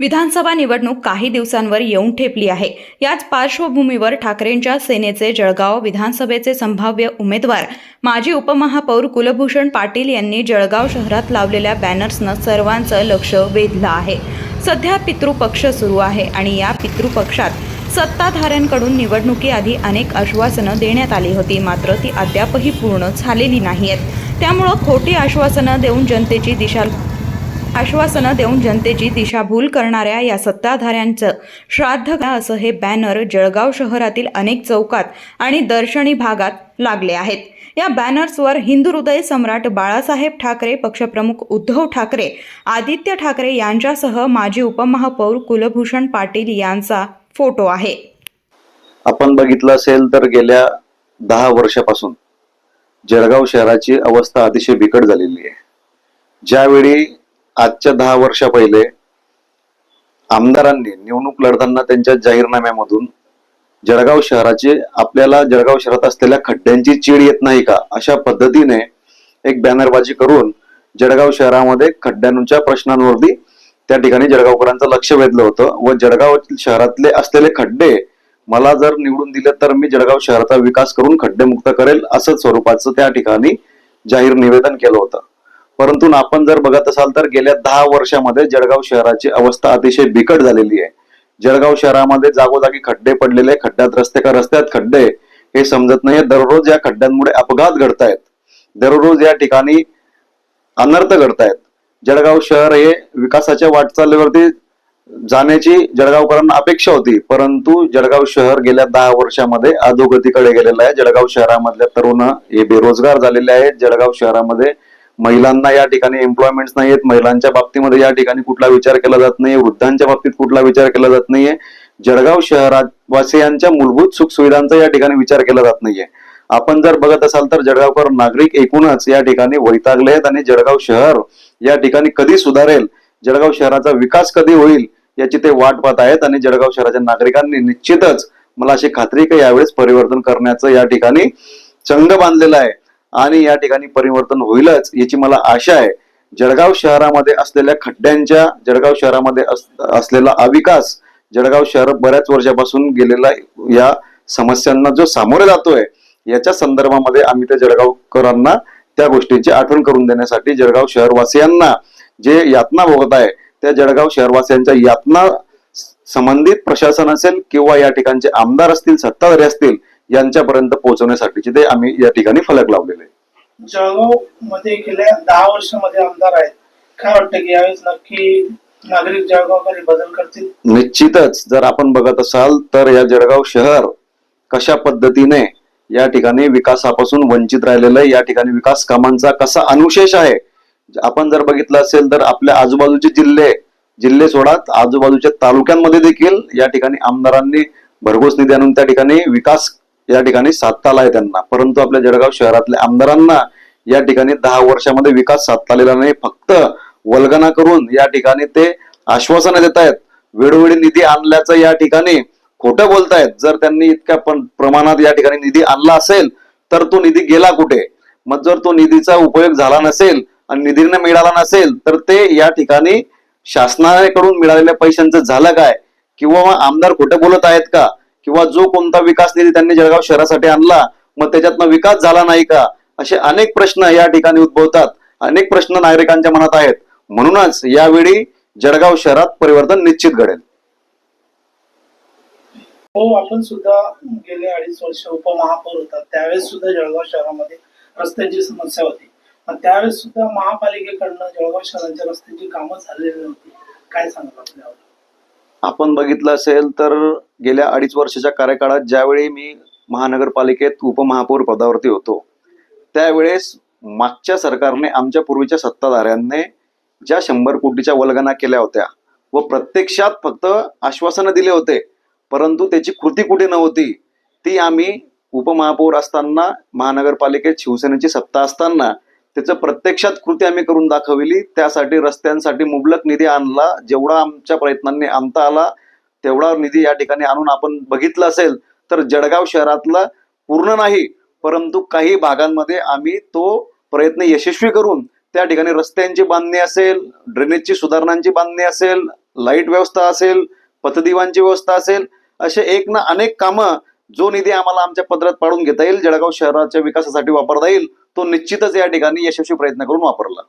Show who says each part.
Speaker 1: विधानसभा निवडणूक काही दिवसांवर येऊन ठेपली आहे. याच पार्श्वभूमीवर ठाकरेंच्या सेनेचे जळगाव विधानसभेचे संभाव्य उमेदवार माजी उपमहापौर कुलभूषण पाटील यांनी जळगाव शहरात लावलेल्या बॅनर्सनं सर्वांचं लक्ष वेधलं आहे. सध्या पितृपक्ष सुरू आहे आणि या पितृपक्षात सत्ताधाऱ्यांकडून निवडणुकीआधी अनेक आश्वासनं देण्यात आली होती मात्र ती अद्यापही पूर्ण झालेली नाही आहेत त्यामुळं खोटी आश्वासनं देऊन जनतेची दिशा आश्वासनं देऊन जनतेची दिशाभूल करणाऱ्या या सत्ताधाऱ्यांचं श्राद्ध असं हे बॅनर जळगाव शहरातील अनेक चौकात आणि दर्शनी भागात लागले आहेत. या बॅनर्सवर हिंदू हृदय सम्राट बाळासाहेब ठाकरे पक्षप्रमुख उद्धव ठाकरे आदित्य ठाकरे यांच्यासह माजी उपमहापौर कुलभूषण पाटील यांचा फोटो आहे.
Speaker 2: आपण बघितलं असेल तर गेल्या दहा वर्षापासून जळगाव शहराची अवस्था अतिशय बिकट झालेली आहे. ज्यावेळी आजच्या दहा वर्षा पहिले आमदारांनी निवडणूक लढताना त्यांच्या जाहीरनाम्यामधून जळगाव शहराचे आपल्याला जळगाव शहरात असलेल्या खड्ड्यांची चीड येत नाही का? अशा पद्धतीने एक बॅनरबाजी करून जळगाव शहरामध्ये खड्ड्यांच्या प्रश्नांवरती त्या ठिकाणी जळगावकरांचं लक्ष वेधलं होतं व जळगाव शहरातले असलेले खड्डे मला जर निवडून दिले तर मी जळगाव शहराचा विकास करून खड्डेमुक्त करेल असं स्वरूपाचं त्या ठिकाणी जाहीर निवेदन केलं होतं. परंतु आपण जर बघत असाल तर गेल्या दहा वर्षामध्ये जळगाव शहराची अवस्था अतिशय बिकट झालेली आहे. जळगाव शहरामध्ये जागोजागी खड्डे पडलेले खड्ड्यात रस्ते का रस्त्यात खड्डे हे समजत नाही दररोज या खड्ड्यांमुळे अपघात घडतायत. दररोज या ठिकाणी अनर्थ घडतायत. जळगाव शहर हे विकासाच्या वाटचालीवरती जाण्याची जळगावकरांना अपेक्षा होती. परंतु जळगाव शहर गेल्या दहा वर्षामध्ये अधोगतीकडे गेलेलं आहे. जळगाव शहरामधल्या तरुण हे बेरोजगार झालेले आहेत. जळगाव शहरामध्ये महिलांना या ठिकाणी एम्प्लॉयमेंट नाही आहेत. महिलांच्या बाबतीमध्ये या ठिकाणी कुठला विचार केला जात नाहीये. वृद्धांच्या बाबतीत कुठला विचार केला जात नाहीये. जळगाव शहरात वासियांच्या मूलभूत सुख सुविधांचा या ठिकाणी विचार केला जात नाहीये. आपण जर बघत असाल तर जळगावकर नागरिक एकूणच या ठिकाणी वैतागले आहेत आणि जळगाव शहर या ठिकाणी कधी सुधारेल? जळगाव शहराचा विकास कधी होईल याची ते वाट पाहत आहेत आणि जळगाव शहराच्या नागरिकांनी निश्चितच मला अशी खात्री की यावेळेस परिवर्तन करण्याचं या ठिकाणी चंग बांधलेलं आहे. आणि या ठिकाणी परिवर्तन होईलच याची मला आशा आहे. जळगाव शहरामध्ये असलेल्या खड्ड्यांच्या जळगाव शहरामध्ये अस- असलेला अविकास जळगाव शहर बऱ्याच वर्षापासून गेलेला या समस्यांना जो सामोरे जातोय याच्या संदर्भामध्ये आम्ही त्या जळगावकरांना त्या गोष्टींची आठवण करून देण्यासाठी जळगाव शहरवासियांना जे यातना भोगत आहे त्या जळगाव शहरवासियांच्या यातना संबंधित प्रशासन असेल किंवा या ठिकाणचे आमदार असतील सत्ताधारी असतील यांच्यापर्यंत पोहोचवण्यासाठीचे ते आम्ही या ठिकाणी फलक लावलेले आहे.
Speaker 3: जळगावमध्ये गेल्या दहा वर्षामध्ये आमदार आहेत. काय वाटतं की यावेळेस नक्की नागरिक बदल करतील?
Speaker 2: निश्चितच. जर आपण बघत असाल तर या जळगाव शहर कशा पद्धतीने या ठिकाणी विकासापासून वंचित राहिलेलं आहे या ठिकाणी विकास कामांचा कसा अनुशेष आहे? आपण जर बघितलं असेल तर आपल्या आजूबाजूचे जिल्हे जिल्हे सोडात आजूबाजूच्या तालुक्यांमध्ये देखील या ठिकाणी आमदारांनी भरघोस निधी आणून त्या ठिकाणी विकास या ठिकाणी साधता आला आहे त्यांना. परंतु आपल्या जळगाव शहरातल्या आमदारांना या ठिकाणी दहा वर्षामध्ये विकास साधता आलेला नाही. फक्त वल्गना करून या ठिकाणी ते आश्वासनं देत आहेत वेळोवेळी निधी आणल्याचं या ठिकाणी खोटं बोलतायत. जर त्यांनी इतक्या पण प्रमाणात या ठिकाणी निधी आणला असेल तर तो निधी गेला कुठे? मग जर तो निधीचा उपयोग झाला नसेल आणि निधीने मिळाला नसेल तर ते या ठिकाणी शासनाकडून मिळालेल्या पैशांचं झालं काय? किंवा आमदार खोटं बोलत आहेत का? किंवा जो कोणता विकास निधी त्यांनी जळगाव शहरासाठी आणला मग त्याच्यातनं विकास झाला नाही का? असे अनेक प्रश्न या ठिकाणी उद्भवतात. अनेक प्रश्न नागरिकांच्या मनात आहेत. म्हणूनच यावेळी जळगाव शहरात परिवर्तन निश्चित घडेल.
Speaker 3: हो आपण सुद्धा गेले अडीच वर्ष उपमहापौर होता त्यावेळेस सुद्धा जळगाव शहरामध्ये रस्त्यांची समस्या होती. त्यावेळेस सुद्धा महापालिकेकडनं जळगाव शहराच्या रस्त्यांची कामं झालेली नव्हती. काय आपल्यावर?
Speaker 2: आपण बघितलं असेल तर गेल्या अडीच वर्षाच्या कार्यकाळात ज्यावेळी मी महानगरपालिकेत उपमहापौर पदावरती होतो त्यावेळेस मागच्या सरकारने आमच्या पूर्वीच्या सत्ताधाऱ्यांनी ज्या शंभर कोटीच्या वल्गना केल्या होत्या व प्रत्यक्षात फक्त आश्वासनं दिले होते परंतु त्याची कृती कुठे नव्हती ती आम्ही उपमहापौर असताना महानगरपालिकेत शिवसेनेची सत्ता असताना त्याचं प्रत्यक्षात कृती आम्ही करून दाखवली त्यासाठी रस्त्यांसाठी मुबलक निधी आणला जेवढा आमच्या प्रयत्नांनी आणता आला तेवढा निधी या ठिकाणी आणून आपण बघितलं असेल तर जळगाव शहरातला पूर्ण नाही परंतु काही भागांमध्ये आम्ही तो प्रयत्न यशस्वी करून त्या ठिकाणी रस्त्यांची बांधणी असेल ड्रेनेजची सुधारणांची बांधणी असेल लाइट व्यवस्था असेल पथदिवांची व्यवस्था असेल असे एक ना अनेक कामं जो निधी आम्हाला आमच्या पदरात पाडून घेता येईल जळगाव शहराच्या विकासासाठी वापरता येईल तो निश्चितच या ठिकाणी यशस्वी प्रयत्न करून वापरला.